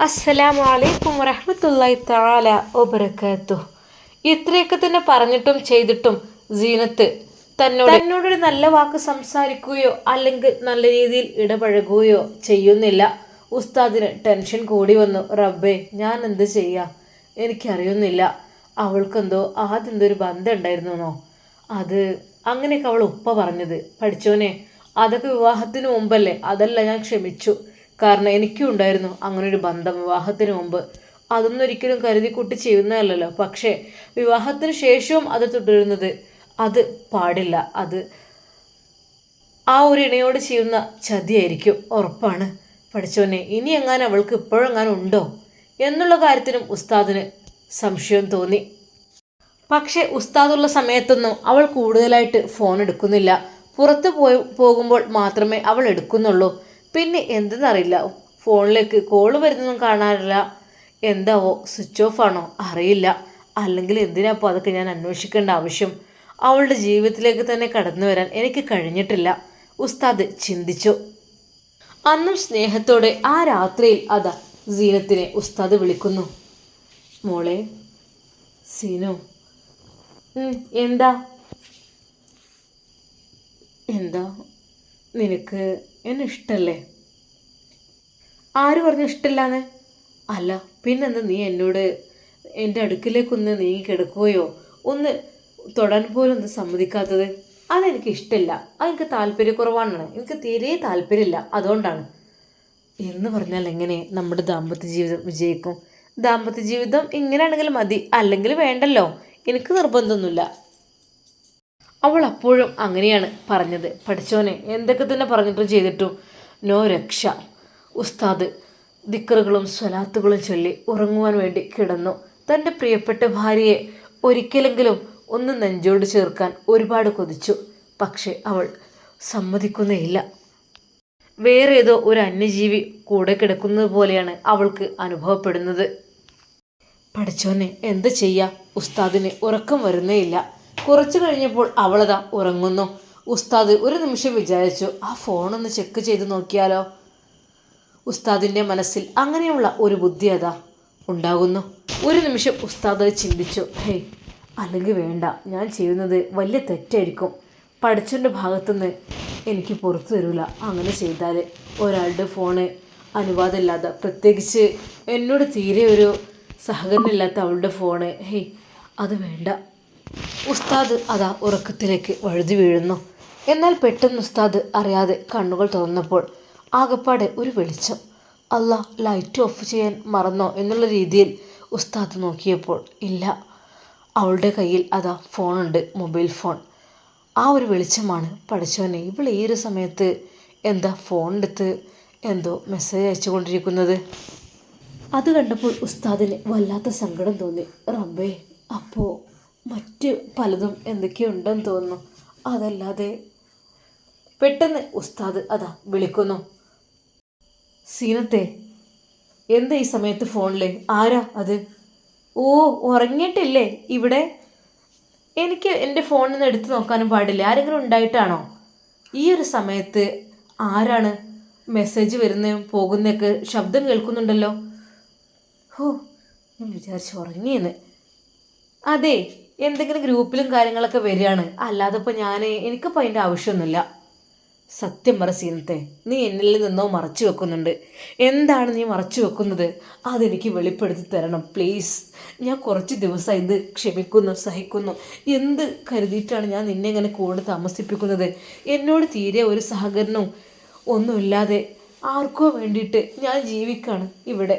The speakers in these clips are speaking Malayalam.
അസ്സലാമു അലൈക്കും വറഹ്മത്തുള്ളാഹി താല ഒബർക്കാത്തു ഇത്രയൊക്കെ തന്നെ പറഞ്ഞിട്ടും ചെയ്തിട്ടും സീനത്ത് തന്നോട് തന്നോടൊരു നല്ല വാക്ക് സംസാരിക്കുകയോ അല്ലെങ്കിൽ നല്ല രീതിയിൽ ഇടപഴകുകയോ ചെയ്യുന്നില്ല. ഉസ്താദിന് ടെൻഷൻ കൂടി വന്നു. റബ്ബേ ഞാൻ എന്ത് ചെയ്യാം? എനിക്കറിയുന്നില്ല. അവൾക്കെന്തോ ആദ്യം എന്തോ ഒരു ബന്ധം ഉണ്ടായിരുന്നോ അത് അങ്ങനെയൊക്കെ അവൾ ഉപ്പ പറഞ്ഞത്. പഠിച്ചോനെ അതൊക്കെ വിവാഹത്തിന് മുമ്പല്ലേ? അതല്ല ഞാൻ ക്ഷമിച്ചു. കാരണം എനിക്കും ഉണ്ടായിരുന്നു അങ്ങനൊരു ബന്ധം വിവാഹത്തിന് മുമ്പ്. അതൊന്നും ഒരിക്കലും കരുതി കൂട്ടി ചെയ്യുന്നതല്ലല്ലോ. പക്ഷേ വിവാഹത്തിന് ശേഷവും അത് തുടരുന്നത് അത് പാടില്ല. അത് ആ ഒരു ഇണയോട് ചെയ്യുന്ന ചതിയായിരിക്കും. ഉറപ്പാണ്. പഠിച്ചോനെ ഇനി എങ്ങാനും അവൾക്ക് ഇപ്പോഴെങ്ങാനും ഉണ്ടോ? എന്നുള്ള കാര്യത്തിനും ഉസ്താദിന് സംശയം തോന്നി. പക്ഷേ ഉസ്താദുള്ള സമയത്തൊന്നും അവൾ കൂടുതലായിട്ട് ഫോൺ എടുക്കുന്നില്ല. പുറത്ത് പോയി പോകുമ്പോൾ മാത്രമേ അവൾ എടുക്കുന്നുള്ളൂ. പിന്നെ എന്തെന്നറിയില്ല. ഫോണിലേക്ക് കോൾ വരുന്നൊന്നും കാണാറില്ല. എന്താവോ സ്വിച്ച് ഓഫ് ആണോ അറിയില്ല. അല്ലെങ്കിൽ എന്തിനാപ്പോൾ അതൊക്കെ ഞാൻ അന്വേഷിക്കേണ്ട ആവശ്യം? അവളുടെ ജീവിതത്തിലേക്ക് തന്നെ കടന്നു വരാൻ എനിക്ക് കഴിഞ്ഞിട്ടില്ല. ഉസ്താദ് ചിന്തിച്ചു. അന്നും സ്നേഹത്തോടെ ആ രാത്രിയിൽ അതാ സീനത്തിനെ ഉസ്താദ് വിളിക്കുന്നു. മോളെ സീനു. എന്താ? എന്താ? നിനക്ക് എന്നെ ഇഷ്ടമല്ലേ ആര് പറഞ്ഞു ഇഷ്ടമില്ലാന്ന് അല്ല പിന്നെന്താ നീ എന്നോട് എന്റെ അടുക്കിലേക്കൊന്ന് നീങ്ങി കിടക്കുകയോ? ഒന്ന് തൊടാൻ പോലും ഒന്ന് സമ്മതിക്കാത്തത്? അതെനിക്ക് ഇഷ്ടമില്ല അതെനിക്ക് താല്പര്യക്കുറവാണ് എനിക്ക് തീരെ താല്പര്യമില്ല. അതുകൊണ്ടാണ്. എന്ന് പറഞ്ഞാൽ എങ്ങനെ നമ്മുടെ ദാമ്പത്യ ജീവിതം വിജയിക്കും? ദാമ്പത്യ ജീവിതം ഇങ്ങനെയാണെങ്കിൽ മതി. അല്ലെങ്കിൽ വേണ്ടല്ലോ. എനിക്ക് നിർബന്ധമൊന്നുമില്ല. അവൾ അപ്പോഴും അങ്ങനെയാണ് പറഞ്ഞത്. പഠിച്ചോനെ എന്തൊക്കെ തന്നെ പറഞ്ഞിട്ടും ചെയ്തിട്ടും നോ രക്ഷ. ഉസ്താദ് ദിക്കറുകളും സ്വലാത്തുകളും ചൊല്ലി ഉറങ്ങുവാൻ വേണ്ടി കിടന്നു. തന്റെ പ്രിയപ്പെട്ട ഭാര്യയെ ഒരിക്കലെങ്കിലും ഒന്ന് നെഞ്ചോട് ചേർക്കാൻ ഒരുപാട് കൊതിച്ചു. പക്ഷെ അവൾ സമ്മതിക്കുന്നേയില്ല. വേറെ ഏതോ ഒരു അന്യജീവി കൂടെ കിടക്കുന്നത് പോലെയാണ് അവൾക്ക് അനുഭവപ്പെടുന്നത്. പഠിച്ചോനെ എന്ത് ചെയ്യാം? ഉസ്താദിന് ഉറക്കം വരുന്നേയില്ല. കുറച്ചു കഴിഞ്ഞപ്പോൾ അവളതാ ഉറങ്ങുന്നു. ഉസ്താദ് ഒരു നിമിഷം വിചാരിച്ചു ആ ഫോണൊന്ന് ചെക്ക് ചെയ്ത് നോക്കിയാലോ? ഉസ്താദിന്റെ മനസ്സിൽ അങ്ങനെയുള്ള ഒരു ബുദ്ധി അതാ ഉണ്ടാകുന്നു. ഒരു നിമിഷം ഉസ്താദ് ചിന്തിച്ചു ഹേയ് അല്ലെങ്കിൽ വേണ്ട ഞാൻ ചെയ്യുന്നത് വലിയ തെറ്റായിരിക്കും. പഠിച്ചവന്റെ ഭാഗത്തുനിന്ന് എനിക്ക് പുറത്തു തരില്ല അങ്ങനെ ചെയ്താൽ ഒരാളുടെ ഫോണ് അനുവാദമില്ലാതെ പ്രത്യേകിച്ച് എന്നോട് തീരെ ഒരു സഹകരണമില്ലാത്ത അവളുടെ ഫോണ് ഹേയ് അത് വേണ്ട. ഉസ്താദ് അതാ ഉറക്കത്തിലേക്ക് വഴുതി വീഴുന്നു. എന്നാൽ പെട്ടെന്ന് ഉസ്താദ് അറിയാതെ കണ്ണുകൾ തുറന്നപ്പോൾ ആകപ്പാടെ ഒരു വെളിച്ചം. അല്ല ലൈറ്റ് ഓഫ് ചെയ്യാൻ മറന്നോ എന്നുള്ള രീതിയിൽ ഉസ്താദ് നോക്കിയപ്പോൾ ഇല്ല. അവളുടെ കയ്യിൽ അതാ ഫോണുണ്ട് മൊബൈൽ ഫോൺ ആ ഒരു വെളിച്ചമാണ് പഠിച്ചവനെ ഇവൾ ഈ ഒരു സമയത്ത് എന്താ ഫോണെടുത്ത് എന്തോ മെസ്സേജ് അയച്ചുകൊണ്ടിരിക്കുന്നത് അത് കണ്ടപ്പോൾ ഉസ്താദിന് വല്ലാത്ത സങ്കടം തോന്നി. റബ്ബേ അപ്പോൾ മറ്റ് പലതും എന്തൊക്കെയുണ്ടെന്ന് തോന്നുന്നു. അതല്ലാതെ പെട്ടെന്ന് ഉസ്താദ് അതാ വിളിക്കുന്നു. സീനത്തെ എന്താ ഈ സമയത്ത് ഫോണിൽ ആരാ അത്? ഓ ഉറങ്ങിയിട്ടില്ലേ ഇവിടെ? എനിക്ക് എന്റെ ഫോണിൽ നിന്ന് എടുത്തു നോക്കാനും പാടില്ല. ആരെങ്കിലും ഉണ്ടായിട്ടാണോ? ഈ ഒരു സമയത്ത് ആരാണ് മെസ്സേജ് വരുന്ന പോകുന്നതൊക്കെ ശബ്ദം കേൾക്കുന്നുണ്ടല്ലോ? ഹോ ഞാൻ വിചാരിച്ചു ഉറങ്ങിയെന്ന്. അതെ എന്തെങ്കിലും ഗ്രൂപ്പിലും കാര്യങ്ങളൊക്കെ വരികയാണ്. അല്ലാതെ ഇപ്പോൾ ഞാൻ എനിക്കിപ്പോൾ അതിന്റെ ആവശ്യമൊന്നുമില്ല. സത്യം പറ സീനത്തെ നീ എന്നിൽ നിന്നോ മറച്ചു വെക്കുന്നുണ്ട്. എന്താണ് നീ മറച്ചു വെക്കുന്നത്? അതെനിക്ക് വെളിപ്പെടുത്തി തരണം പ്ലീസ് ഞാൻ കുറച്ച് ദിവസമായി ഇത് ക്ഷമിക്കുന്നു സഹിക്കുന്നു. എന്ത് കരുതിയിട്ടാണ് ഞാൻ നിന്നെ ഇങ്ങനെ കൂടെ താമസിപ്പിക്കുന്നത്? എന്നോട് തീരെ ഒരു സഹകരണവും ഒന്നുമില്ലാതെ ആർക്കോ വേണ്ടിയിട്ട് ഞാൻ ജീവിക്കാണ് ഇവിടെ.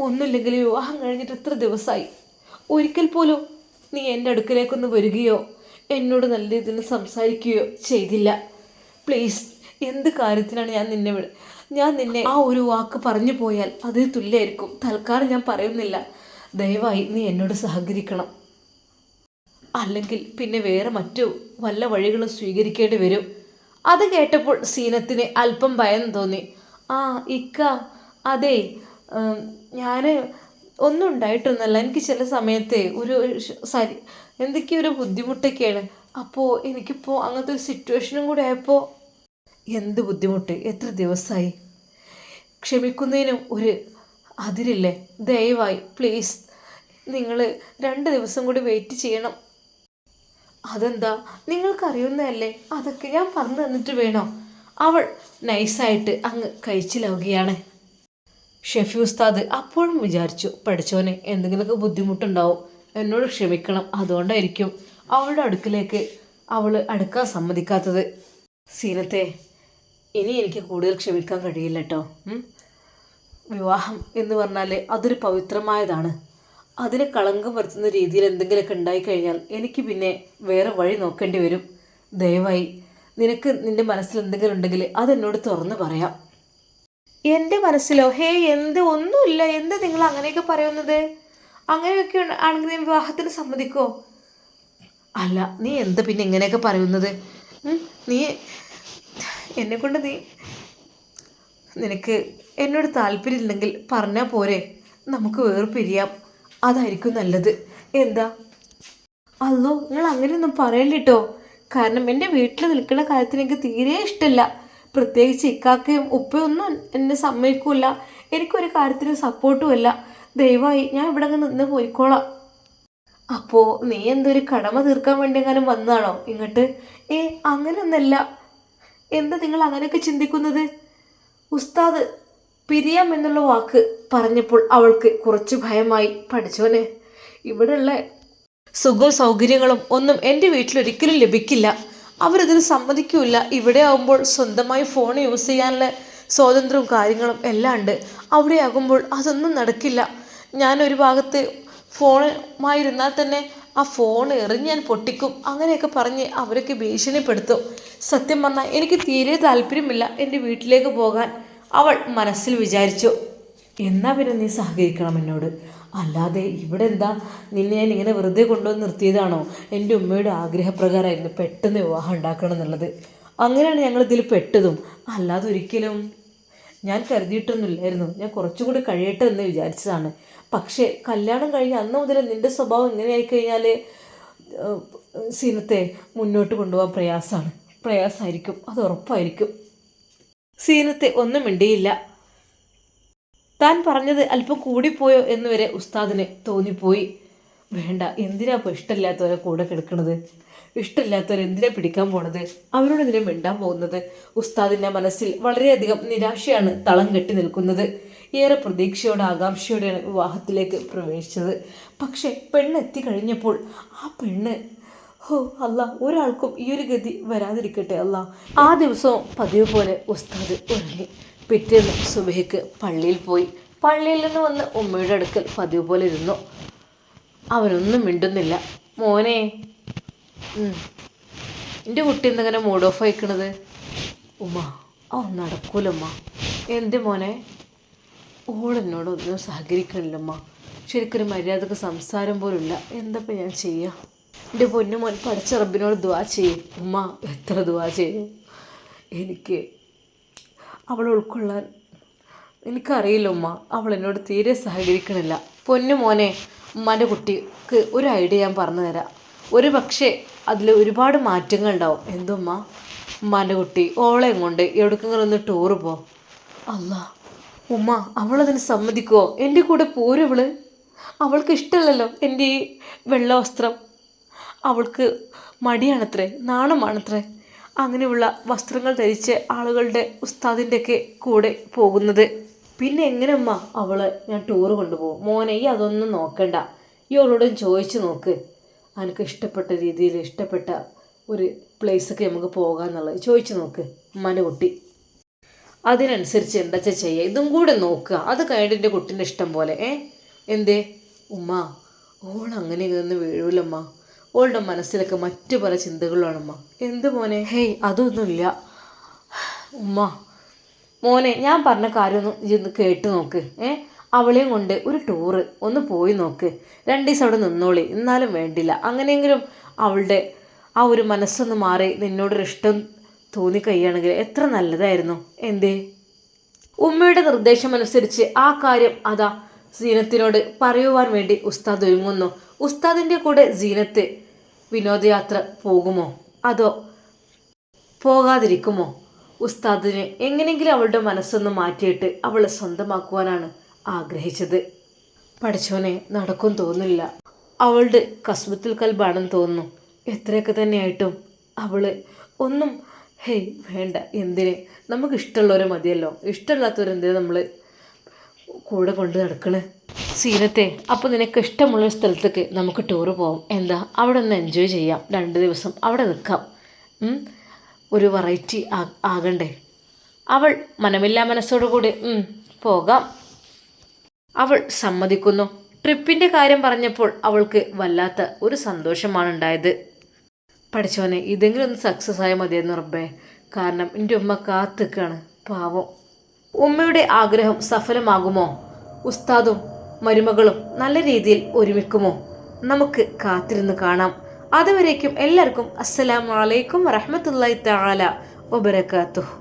ഒന്നുമില്ലെങ്കിൽ വിവാഹം കഴിഞ്ഞിട്ട് എത്ര ദിവസമായി? ഒരിക്കൽ പോലും നീ എന്റെ അടുക്കലേക്കൊന്ന് വരികയോ എന്നോട് നല്ല രീതിയിൽ സംസാരിക്കുകയോ ചെയ്തില്ല. പ്ലീസ് എന്ത് കാര്യത്തിനാണ് ഞാൻ നിന്നെ ഞാൻ നിന്നെ ആ ഒരു വാക്ക് പറഞ്ഞു പോയാൽ അത് തുല്യമായിരിക്കും തൽക്കാലം ഞാൻ പറയുന്നില്ല. ദയവായി നീ എന്നോട് സഹകരിക്കണം. അല്ലെങ്കിൽ പിന്നെ വേറെ മറ്റു വല്ല വഴികളും സ്വീകരിക്കേണ്ടി വരും. അത് കേട്ടപ്പോൾ സീനത്തിന് അല്പം ഭയം തോന്നി. ആ ഇക്ക അതെ ഞാൻ ഒന്നും ഉണ്ടായിട്ടൊന്നുമല്ല. എനിക്ക് ചില സമയത്തെ ഒരു സാരി എന്തൊക്കെയോ ഒരു ബുദ്ധിമുട്ടൊക്കെയാണ്. അപ്പോൾ എനിക്കിപ്പോൾ അങ്ങനത്തെ ഒരു സിറ്റുവേഷനും കൂടെ ആയപ്പോൾ എന്ത് ബുദ്ധിമുട്ട്? എത്ര ദിവസമായി ക്ഷമിക്കുന്നതിനും ഒരു അതിരില്ലേ? ദയവായി പ്ലീസ് നിങ്ങൾ രണ്ട് ദിവസം കൂടി വെയിറ്റ് ചെയ്യണം. അതെന്താ? നിങ്ങൾക്കറിയുന്നതല്ലേ? അതൊക്കെ ഞാൻ പറഞ്ഞു തന്നിട്ട് വേണോ? അവൾ നൈസായിട്ട് അങ്ങ് കഴിച്ചിലാവുകയാണ് ഷെഫി ഉസ്താദ് അപ്പോഴും വിചാരിച്ചു പഠിച്ചോനെ എന്തെങ്കിലുമൊക്കെ ബുദ്ധിമുട്ടുണ്ടാവും എന്നോട് ക്ഷമിക്കണം അതുകൊണ്ടായിരിക്കും അവളുടെ അടുക്കിലേക്ക് അവൾ അടുക്കാൻ സമ്മതിക്കാത്തത്. സീനത്തെ ഇനി എനിക്ക് കൂടുതൽ ക്ഷമിക്കാൻ കഴിയില്ല കേട്ടോ വിവാഹം എന്ന് പറഞ്ഞാൽ അതൊരു പവിത്രമായതാണ്. അതിനെ കളങ്കം വരുത്തുന്ന രീതിയിൽ എന്തെങ്കിലുമൊക്കെ ഉണ്ടായിക്കഴിഞ്ഞാൽ എനിക്ക് പിന്നെ വേറെ വഴി നോക്കേണ്ടി വരും. ദയവായി നിനക്ക് നിന്റെ മനസ്സിൽ എന്തെങ്കിലും ഉണ്ടെങ്കിൽ അതെന്നോട് തുറന്ന് പറയാം. എന്റെ മനസ്സിലോ? ഹേ എന്ത്? ഒന്നുമില്ല. എന്ത് നിങ്ങൾ അങ്ങനെയൊക്കെ പറയുന്നത്? അങ്ങനെയൊക്കെ ആണെങ്കിൽ ഞാൻ വിവാഹത്തിന് സമ്മതിക്കോ? അല്ല നീ എന്ത് പിന്നെ ഇങ്ങനെയൊക്കെ പറയുന്നത്? നീ എന്നെ കൊണ്ട് നീ നിനക്ക് എന്നോട് താല്പര്യമില്ലെങ്കിൽ പറഞ്ഞാൽ പോരെ. നമുക്ക് വേറെ പിരിയാം അതായിരിക്കും നല്ലത്. എന്താ? അല്ലോ നിങ്ങൾ അങ്ങനെയൊന്നും പറയല്ലിട്ടോ. കാരണം എന്റെ വീട്ടിൽ നിൽക്കുന്ന കാര്യത്തിന് എനിക്ക് തീരെ ഇഷ്ടമില്ല പ്രത്യേകിച്ച് ഇക്കാക്കയും ഉപ്പയൊന്നും എന്നെ സമ്മതിക്കില്ല എനിക്കൊരു കാര്യത്തിനും സപ്പോർട്ടും അല്ല ദയവായി ഞാൻ ഇവിടെ അങ്ങ് നിന്ന് പോയിക്കോളാം. അപ്പോൾ നീ എന്തൊരു കടമ തീർക്കാൻ വേണ്ടി എങ്ങാനും വന്നതാണോ ഇങ്ങോട്ട്? ഏ അങ്ങനെയൊന്നല്ല എന്താ നിങ്ങൾ അങ്ങനെയൊക്കെ ചിന്തിക്കുന്നത്? ഉസ്താദ് പിരിയാം എന്നുള്ള വാക്ക് പറഞ്ഞപ്പോൾ അവൾക്ക് കുറച്ച് ഭയമായി. പഠിച്ചോനെ ഇവിടെയുള്ള സുഖ സൗകര്യങ്ങളും ഒന്നും എന്റെ വീട്ടിലൊരിക്കലും ലഭിക്കില്ല. അവരതിന് സമ്മതിക്കില്ല. ഇവിടെ ആകുമ്പോൾ സ്വന്തമായി ഫോൺ യൂസ് ചെയ്യാനുള്ള സ്വാതന്ത്ര്യവും കാര്യങ്ങളും എല്ലാം ഉണ്ട്. അവിടെ ആകുമ്പോൾ അതൊന്നും നടക്കില്ല. ഞാനൊരു ഭാഗത്ത് ഫോണുമായിരുന്നാൽ തന്നെ ആ ഫോൺ എറിഞ്ഞ് ഞാൻ പൊട്ടിക്കും. അങ്ങനെയൊക്കെ പറഞ്ഞ് അവരൊക്കെ ഭീഷണിപ്പെടുത്തും. സത്യം പറഞ്ഞാൽ എനിക്ക് തീരെ താല്പര്യമില്ല എന്റെ വീട്ടിലേക്ക് പോകാൻ. അവൾ മനസ്സിൽ വിചാരിച്ചു. എന്നാ പിന്നെ നീ സഹകരിക്കണം എന്നോട്? അല്ലാതെ ഇവിടെ എന്താ നിന്നെ ഞാൻ ഇങ്ങനെ വെറുതെ കൊണ്ടുവന്ന് നിർത്തിയതാണോ? എന്റെ ഉമ്മയുടെ ആഗ്രഹപ്രകാരമായിരുന്നു പെട്ടെന്ന് വിവാഹം ഉണ്ടാക്കണം എന്നുള്ളത്. അങ്ങനെയാണ് ഞങ്ങൾ ഇതിൽ പെട്ടതും. അല്ലാതെ ഒരിക്കലും. ഞാൻ കരുതിയിട്ടൊന്നുമില്ലായിരുന്നു. ഞാൻ കുറച്ചുകൂടി കഴിയട്ടെ എന്ന് വിചാരിച്ചതാണ്. പക്ഷേ കല്യാണം കഴിഞ്ഞ് അന്ന് മുതൽ നിന്റെ സ്വഭാവം ഇങ്ങനെയായി കഴിഞ്ഞാൽ സീനത്തെ മുന്നോട്ട് കൊണ്ടുപോകാൻ പ്രയാസമാണ്. പ്രയാസമായിരിക്കും. അത് ഉറപ്പായിരിക്കും. സീനത്തെ ഒന്നും മിണ്ടിയില്ല. താൻ പറഞ്ഞത് അല്പം കൂടിപ്പോയോ എന്ന് വരെ ഉസ്താദിന് തോന്നിപ്പോയി. വേണ്ട എന്തിനാ ഇപ്പോൾ ഇഷ്ടമില്ലാത്തവരെ കൂടെ കിടക്കണത്? ഇഷ്ടമില്ലാത്തവരെ എന്തിനാ പിടിക്കാൻ പോണത്? അവരോട് എന്തിനാ മിണ്ടാൻ പോകുന്നത്? ഉസ്താദിന്റെ മനസ്സിൽ വളരെയധികം നിരാശയാണ് തളം കെട്ടി നിൽക്കുന്നത്. ഏറെ പ്രതീക്ഷയോടെ ആകാംക്ഷയോടെയാണ് വിവാഹത്തിലേക്ക് പ്രവേശിച്ചത്. പക്ഷേ പെണ്ണ് എത്തിക്കഴിഞ്ഞപ്പോൾ ആ പെണ്ണ് ഹോ അല്ല ഒരാൾക്കും ഈ ഒരു ഗതി വരാതിരിക്കട്ടെ അല്ല. ആ ദിവസവും പതിവ് പോലെ ഉസ്താദ് ഉറങ്ങി. പിറ്റേന്ന് സുബഹിക്ക് പള്ളിയിൽ പോയി. പള്ളിയിൽ നിന്ന് വന്ന് ഉമ്മയുടെ അടുക്കൽ പതിവ് പോലെ ഇരുന്നു. അവനൊന്നും മിണ്ടുന്നില്ല. മോനെ. എന്റെ കുട്ടി എന്തെങ്ങനെ മൂഡ് ഓഫ് ആയിക്കണത്? ഉമ്മ ഓ നടക്കൂലമ്മ. എന്ത് മോനെ? ഓളെന്നോട് ഒന്നും സഹകരിക്കണില്ലമ്മ. ശരിക്കൊരു മര്യാദയ്ക്ക് സംസാരം പോലുമില്ല. എന്തപ്പോൾ ഞാൻ ചെയ്യുക എന്റെ പൊന്നു മോൻ പഠിച്ച റബ്ബിനോട് ദുവാ ചെയ്യും. ഉമ്മ എത്ര ദുവാ ചെയ്യും? എനിക്ക് അവളെ ഉൾക്കൊള്ളാൻ. എനിക്കറിയില്ല ഉമ്മ അവൾ എന്നോട് തീരെ സഹകരിക്കണില്ല. പൊന്നു മോനെ ഉമ്മാന്റെ കുട്ടിക്ക് ഒരു ഐഡിയ ഞാൻ പറഞ്ഞു തരാം. ഒരു പക്ഷേ അതിൽ ഒരുപാട് മാറ്റങ്ങൾ ഉണ്ടാവും. എന്തുമ്മ ഉമ്മാന്റെ കുട്ടി ഓളെയും കൊണ്ട് എവിടേക്കെങ്കിലും ഒന്ന് ടൂറ് പോ. അല്ല ഉമ്മ അവളതിന് സമ്മതിക്കുമോ എന്റെ കൂടെ പോരും അവൾ. അവൾക്ക് ഇഷ്ടമല്ലല്ലോ എന്റെ ഈ വെള്ള വസ്ത്രം. അവൾക്ക് മടിയാണത്രേ നാണമാണത്രേ. അങ്ങനെയുള്ള വസ്ത്രങ്ങൾ ധരിച്ച് ആളുകളുടെ ഉസ്താദിന്റെയൊക്കെ കൂടെ പോകുന്നത്. പിന്നെ എങ്ങനെ അമ്മ അവളെ ഞാൻ ടൂർ കൊണ്ടുപോകും. മോനെ ഈ അതൊന്നും നോക്കണ്ട. ഈ അവളോടും ചോദിച്ചു നോക്ക്. അനക്ക് ഇഷ്ടപ്പെട്ട രീതിയിൽ ഇഷ്ടപ്പെട്ട ഒരു പ്ലേസൊക്കെ നമുക്ക് പോകാമെന്നുള്ളത് ചോദിച്ചു നോക്ക് ഉമ്മാന്റെ കുട്ടി. അതിനനുസരിച്ച് എന്താ ചെയ്യുക? ഇതും കൂടെ നോക്കുക. അത് കഴിഞ്ഞിട്ട് എന്റെ കുട്ടീന്റെ ഇഷ്ടം പോലെ. ഏ? എന്തേ? ഉമ്മ ഓൾ അങ്ങനെ ഒന്ന് വീഴൂലമ്മ. ഓളുടെ മനസ്സിലൊക്കെ മറ്റു പല ചിന്തകളാണ് ഉമ്മ എന്ത് മോനെ? ഹേയ് അതൊന്നുമില്ല. ഉമ്മ മോനെ ഞാൻ പറഞ്ഞ കാര്യമൊന്നും ഇതൊന്ന് കേട്ട് നോക്ക്. ഏ? അവളെയും കൊണ്ട് ഒരു ടൂറ് ഒന്ന് പോയി നോക്ക്. രണ്ട് ദിവസം അവിടെ നിന്നോളി. എന്നാലും വേണ്ടില്ല. അങ്ങനെയെങ്കിലും അവളുടെ ആ ഒരു മനസ്സൊന്ന് മാറി നിന്നോടൊരു ഇഷ്ടം തോന്നിക്കഴിയുകയാണെങ്കിൽ എത്ര നല്ലതായിരുന്നു. എന്തേ? ഉമ്മയുടെ നിർദ്ദേശം അനുസരിച്ച് ആ കാര്യം അതാ സീനത്തിനോട് പറയുവാൻ വേണ്ടി ഉസ്താദ് ഒരുങ്ങുന്നു. ഉസ്താദിന്റെ കൂടെ സീനത്ത് വിനോദയാത്ര പോകുമോ? അതോ പോകാതിരിക്കുമോ? ഉസ്താദിനെ എങ്ങനെയെങ്കിലും അവളുടെ മനസ്സൊന്ന് മാറ്റിയിട്ട് അവളെ സ്വന്തമാക്കുവാനാണ് ആഗ്രഹിച്ചത്. പഠിച്ചോനെ നടക്കും തോന്നില്ല അവളുടെ കസ്ബത്തിൽ കൽബാണെന്ന് തോന്നുന്നു. എത്രയൊക്കെ തന്നെയായിട്ടും അവൾ ഒന്നും ഹേയ് വേണ്ട എന്തിന്? നമുക്ക് ഇഷ്ടമുള്ളവരെ മതിയല്ലോ ഇഷ്ടമില്ലാത്തവരെന്തിനാ നമ്മൾ കൂടെ കൊണ്ട് നടക്കണ്? സീനത്തെ അപ്പോൾ നിനക്ക് ഇഷ്ടമുള്ള സ്ഥലത്തേക്ക് നമുക്ക് ടൂറ് പോവാം. എന്താ? അവിടെ ഒന്ന് എൻജോയ് ചെയ്യാം. രണ്ട് ദിവസം അവിടെ നിൽക്കാം. ഒരു വെറൈറ്റി ആകണ്ടേ? അവൾ മനമില്ലാ മനസ്സോടുകൂടി "ഉം, പോകാം. അവൾ സമ്മതിക്കുന്നു. ട്രിപ്പിന്റെ കാര്യം പറഞ്ഞപ്പോൾ അവൾക്ക് വല്ലാത്ത ഒരു സന്തോഷമാണ് ഉണ്ടായത്. പഠിച്ചോനെ ഇതെങ്കിലും ഒന്ന് സക്സസ് ആയ മതിയെന്ന് ഉറപ്പേ കാരണം എന്റെ ഉമ്മ കാത്തിക്കാണ്. പാവം. ഉമ്മയുടെ ആഗ്രഹം സഫലമാകുമോ? ഉസ്താദും മരുമകളും നല്ല രീതിയിൽ ഒരുമിക്കുമോ? നമുക്ക് കാത്തിരുന്ന് കാണാം. അതുവരേക്കും എല്ലാവർക്കും അസ്സലാമലൈക്കും വറഹമത്തല്ലാ തആല വബറകാതുഹു.